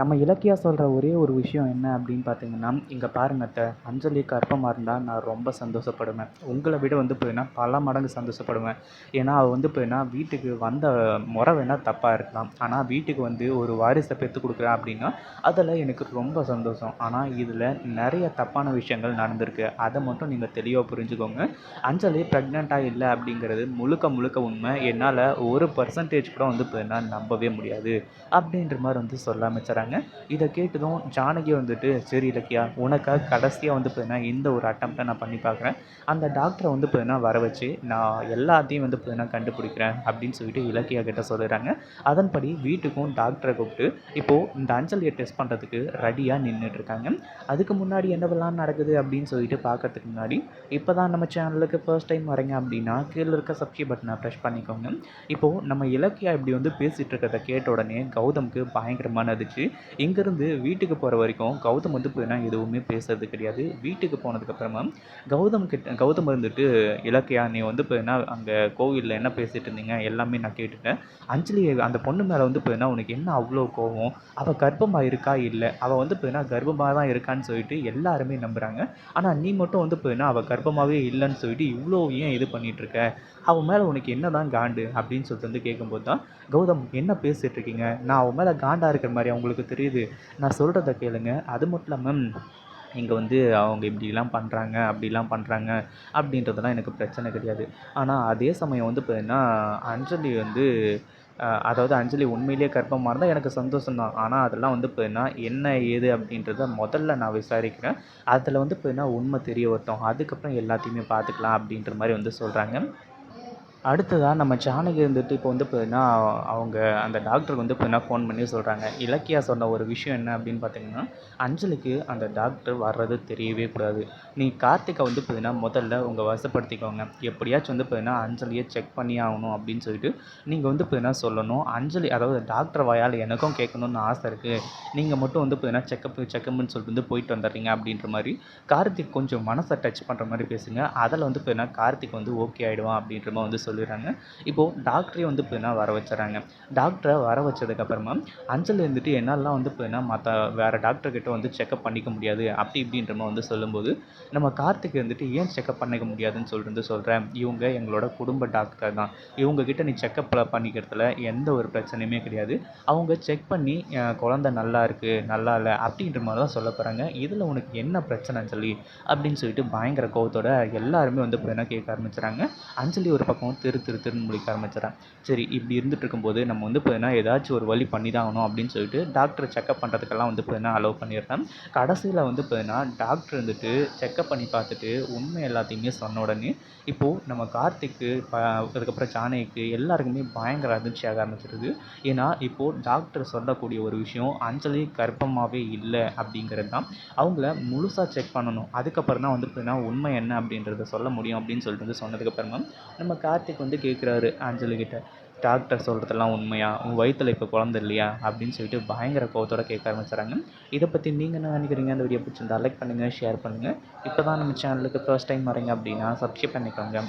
நம்ம இலக்கியா சொல்கிற ஒரே ஒரு விஷயம் என்ன அப்படின்னு பார்த்தீங்கன்னா இங்கே பாருங்க அத்தை அஞ்சலி கற்பமாக இருந்தால் நான் ரொம்ப சந்தோஷப்படுவேன். உங்களை விட வந்து போயின்னா பல மடங்கு சந்தோஷப்படுவேன். ஏன்னா அவள் வந்து போயின்னா வீட்டுக்கு வந்த முறை வேணால் தப்பாக இருக்கலாம். ஆனால் வீட்டுக்கு வந்து ஒரு வாரிசை பெற்று கொடுக்குறேன் அப்படின்னா அதில் எனக்கு ரொம்ப சந்தோஷம். ஆனால் இதில் நிறைய தப்பான விஷயங்கள் நடந்திருக்கு. அதை மட்டும் நீங்கள் தெளிவாக புரிஞ்சுக்கோங்க. அஞ்சலி ப்ரெக்னெண்ட்டாக இல்லை அப்படிங்கிறது முழுக்க முழுக்க உண்மை. என்னால் ஒரு பர்சன்டேஜ் கூட வந்து போயின்னா நம்பவே முடியாது. அப்படின்ற மாதிரி வந்து சொல்ல ஆரம்பிச்சிடறாங்க இதை கேட்டதும் ஜானகி வந்துட்டு சரி இலக்கியா உனக்காக கடைசியாக வந்து பார்த்தீங்கன்னா இந்த ஒரு அட்டம்ப்டை நான் பண்ணி பார்க்குறேன் அந்த டாக்டரை வந்து பார்த்தீங்கன்னா வர வச்சு நான் எல்லாத்தையும் வந்து பார்த்தீங்கன்னா கண்டுபிடிக்கிறேன் அப்படின்னு சொல்லிட்டு இலக்கியா கிட்ட சொல்லுறாங்க அதன்படி வீட்டுக்கும் டாக்டரை கூப்பிட்டு இப்போது இந்த அஞ்சலியை டெஸ்ட் பண்ணுறதுக்கு ரெடியாக நின்றுட்டு இருக்காங்க அதுக்கு முன்னாடி என்னவெல்லாம் நடக்குது? அப்படின்னு சொல்லிட்டு பார்க்கறதுக்கு முன்னாடி இப்போ தான் நம்ம சேனலுக்கு ஃபர்ஸ்ட் டைம் வரீங்க அப்படின்னா கீழே இருக்க சப்ஸ்கிரைப் பட்டனை ப்ரெஷ் பண்ணிக்கோங்க. இப்போது நம்ம இலக்கியா இப்படி வந்து பேசிகிட்டு இருக்கிறத கேட்ட உடனே கௌதம்க்கு பயங்கரமான அதிர்ச்சி இங்கேருந்து வீட்டுக்கு போகிற வரைக்கும் கௌதம் வந்து போயினா எதுவுமே பேசுறது கிடையாது. வீட்டுக்கு போனதுக்கப்புறமா கௌதம் கிட்ட கௌதம் இருந்துட்டு இலக்கியா நீ வந்து போயினா அங்கே கோவிலில் என்ன பேசிகிட்டு இருந்தீங்க? எல்லாமே நான் கேட்டுட்டேன். அஞ்சலி அந்த பொண்ணு மேலே வந்து போயினா உனக்கு என்ன அவ்வளோ கோவம்? அவள் கர்ப்பமாக இருக்கா? இல்லை. அவள் வந்து போயினா கர்ப்பமாக தான் இருக்கான்னு சொல்லிட்டு எல்லாருமே நம்புகிறாங்க ஆனால் நீ மட்டும் வந்து போயினா அவள் கர்ப்பமாகவே இல்லைன்னு சொல்லிட்டு இவ்வளோ ஏன் இது பண்ணிகிட்டு இருக்க? அவன் மேலே உனக்கு என்ன தான் காண்டு? அப்படின்னு சொல்லிட்டு வந்து கேட்கும்போது தான் கௌதம் என்ன பேசிகிட்டு இருக்கீங்க? நான் அவன் மேலே காண்டாக இருக்கிற மாதிரி அவங்களுக்கு தெரியுது. நான் சொல்கிறத கேளுங்க. அது மட்டும் இல்லாமல் இங்கே வந்து அவங்க இப்படிலாம் பண்ணுறாங்க அப்படிலாம் பண்ணுறாங்க அப்படின்றதெல்லாம் எனக்கு பிரச்சனை கிடையாது. ஆனால் அதே சமயம் வந்து பார்த்தீங்கன்னா அஞ்சலி வந்து அதாவது அஞ்சலி உண்மையிலேயே கர்ப்பமாக இருந்தால் எனக்கு சந்தோஷம் தான் ஆனால் அதெல்லாம் வந்து பார்த்தீங்கன்னா என்ன ஏது அப்படின்றத முதல்ல நான் விசாரிக்கிறேன். அதில் வந்து பார்த்தீங்கன்னா உண்மை தெரிய வரட்டும். அதுக்கப்புறம் எல்லாத்தையுமே பார்த்துக்கலாம் அப்படின்ற மாதிரி வந்து சொல்கிறாங்க அடுத்ததாக நம்ம ஜானகி இருந்துட்டு இப்போ வந்து பார்த்தீங்கன்னா அவங்க அந்த டாக்டருக்கு வந்து பார்த்தீங்கன்னா ஃபோன் பண்ணி சொல்கிறாங்க இலக்கியா சொன்ன ஒரு விஷயம் என்ன அப்படின்னு பார்த்தீங்கன்னா அஞ்சலிக்கு அந்த டாக்டர் வர்றது தெரியவே கூடாது. நீ கார்த்திகை வந்து பார்த்தீங்கன்னா முதல்ல உங்கள் வசப்படுத்திக்கோங்க. எப்படியாச்சும் வந்து பார்த்தீங்கன்னா அஞ்சலியை செக் பண்ணி ஆகணும் அப்படின்னு சொல்லிட்டு நீங்கள் வந்து பார்த்தீங்கன்னா சொல்லணும். அஞ்சலி அதாவது டாக்டர் வாயால் எனக்கும் கேட்கணும்னு ஆசை இருக்குது நீங்கள் மட்டும் வந்து பார்த்தீங்கன்னா செக்கப் செக்கப்னு சொல்லிட்டு வந்து போயிட்டு வந்துடுறீங்க அப்படின்ற மாதிரி கார்த்திக் கொஞ்சம் மனசை டச் பண்ணுற மாதிரி பேசுங்க. அதில் வந்து பார்த்தீங்கன்னா கார்த்திக் வந்து ஓகே ஆகிடுவான் அப்படின்ற மாதிரி வந்து சொல்லிடுறாங்க. இப்போது டாக்டரே வந்து பார்த்தீங்கன்னா வர வச்சுறாங்க. டாக்டரை வர வச்சதுக்கப்புறமா அஞ்சலி இருந்துட்டு என்னெல்லாம் வந்து பார்த்தீங்கன்னா மற்ற வேறு டாக்டர்கிட்ட வந்து செக்கப் பண்ணிக்க முடியாது. அப்படி இப்படின்ற மாதிரி வந்து சொல்லும்போது நம்ம கார்த்திக் வந்துட்டு ஏன் செக்கப் பண்ணிக்க முடியாதுன்னு சொல்லிட்டு வந்து சொல்கிறேன் இவங்க எங்களோட குடும்ப டாக்டர் தான். இவங்ககிட்ட நீ செக்அப் பண்ணிக்கிறதுல எந்த ஒரு பிரச்சனையுமே கிடையாது. அவங்க செக் பண்ணி குழந்த குழந்தை நல்லா இருக்குது நல்லா இல்லை அப்படின்ற மாதிரி தான் சொல்ல போகிறாங்க இதில் உனக்கு என்ன பிரச்சனை சொல்லி அப்படின்னு சொல்லிட்டு பயங்கர கோவத்தோட எல்லாருமே வந்து பார்த்தீங்கன்னா கேட்க ஆரம்பிச்சுறாங்க. அஞ்சலி ஒரு பக்கம் திரு திரு திருன்னு முடிக்க ஆரம்பிச்சிடறான். சரி இப்படி இருந்துட்டு இருக்கும்போது நம்ம வந்து பார்த்தீங்கன்னா ஏதாச்சும் ஒரு வழி பண்ணி தான் ஆகணும் அப்படின்னு சொல்லிட்டு டாக்டரை செக்கப் பண்ணுறதுக்கெல்லாம் வந்து போதுனா அலோவ் பண்ணிடுறேன். கடைசியில் வந்து பார்த்தீங்கன்னா டாக்டர் வந்துட்டு செக்கப் பண்ணி பார்த்துட்டு உண்மை எல்லாத்தையுமே சொன்ன உடனே இப்போது நம்ம கார்த்திக்கு அதுக்கப்புறம் ஜானகிக்கு எல்லாருக்குமே பயங்கர அதிர்ச்சியாக ஆரம்பிச்சிருது. ஏன்னா இப்போது டாக்டர் சொல்லக்கூடிய ஒரு விஷயம் அஞ்சலி கர்ப்பமாகவே இல்லை அப்படிங்கிறது தான். அவங்கள முழுசாக செக் பண்ணணும். அதுக்கப்புறம் தான் வந்து பார்த்தீங்கன்னா உண்மை என்ன அப்படின்றத சொல்ல முடியும் அப்படின்னு சொல்லிட்டு வந்து சொன்னதுக்கப்புறமா நம்ம கார்த்திக் வந்து கேட்குறாரு அஞ்சலி கிட்ட. டாக்டர் சொல்கிறதெல்லாம் உண்மையா? உன் வயிற்றில் இப்போ குழந்த இல்லையா? அப்படின்னு சொல்லிட்டு பயங்கர கோவத்தோட கேட்க ஆரம்பிச்சுறாங்க இதை பற்றி நீங்கள் என்ன நினைக்கிறீங்க? அந்த வீடியோ பிடிச்சிருந்தா லைக் பண்ணுங்கள் ஷேர் பண்ணுங்கள் இப்போ தான் நம்ம சேனலுக்கு ஃபர்ஸ்ட் டைம் வரீங்க அப்படின்னா சப்ஸ்கிரைப் பண்ணிக்கோங்க.